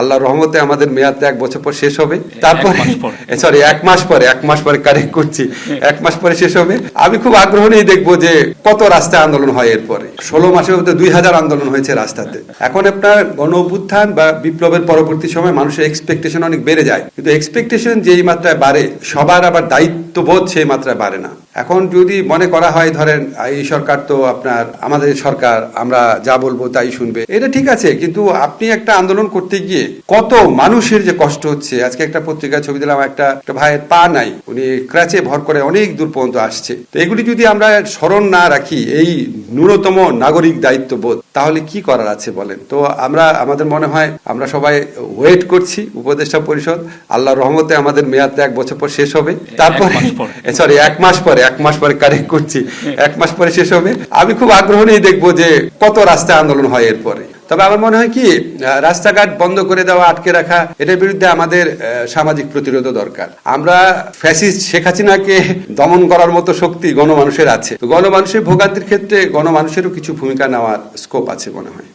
আল্লাহর রহমতে আমাদের মেয়াদটা এক বছর পর শেষ হবে। তারপরে সরি এক মাস পরে এক মাস পরে কারেক্ট করছি। এক মাস পরে শেষ হবে। আমি খুব আগ্রহ নিয়ে দেখব যে কত রাস্তায় আন্দোলন হয় এরপরে। ষোলো মাসের মধ্যে দুই হাজার আন্দোলন হয়েছে রাস্তাতে। এখন আপনার গণ অভ্যুত্থান বা বিপ্লবের পরবর্তী সময় মানুষের এক্সপেকটেশন অনেক বেড়ে যায়। কিন্তু এক্সপেকটেশন যেই মাত্রায় বাড়ে সবার আবার দায়িত্ববোধ সেই মাত্রায় বাড়ে না। এখন যদি মনে করা হয় ধরেন এই সরকার তো আপনার আমাদের সরকার আমরা যা বলব তাই শুনবে। এটা ঠিক আছে কিন্তু আপনি একটা আন্দোলন করতে গিয়ে কত মানুষের যে কষ্ট হচ্ছে। আজকে একটা পত্রিকায় ছবি দিলাম একটা একটা ভাইয়ের পা নাই। উনি ক্র্যাচে ভর করে অনেক দূর পর্যন্ত আসছে। তো এগুলি যদি আমরা স্মরণ না রাখি এই ন্যূনতম নাগরিক দায়িত্ববোধ তাহলে কি করার আছে বলেন? তো আমরা আমাদের মনে হয় আমরা সবাই ওয়েট করছি উপদেষ্টা পরিষদ। আল্লাহ রহমতে আমাদের মেয়াদটা এক বছর পর শেষ হবে। তারপরে সরি এক মাস পরে এক মাস পরে কারেক্ট করছি। এক মাস পরে শেষ হবে। আমি খুব আগ্রহ নিয়ে দেখব যে কত রাস্তায় আন্দোলন হয় এরপরে। তবে আমার মনে হয় কি রাস্তাঘাট বন্ধ করে দেওয়া, আটকে রাখা এটার বিরুদ্ধে আমাদের সামাজিক প্রতিরোধ দরকার। আমরা ফ্যাসিস্ট শেখ হাসিনাকে দমন করার মতো শক্তি গণমানুষের আছে। তো গণমানুষের ভোগান্তির ক্ষেত্রে গণমানুষেরও কিছু ভূমিকা নেওয়ার স্কোপ আছে মনে হয়।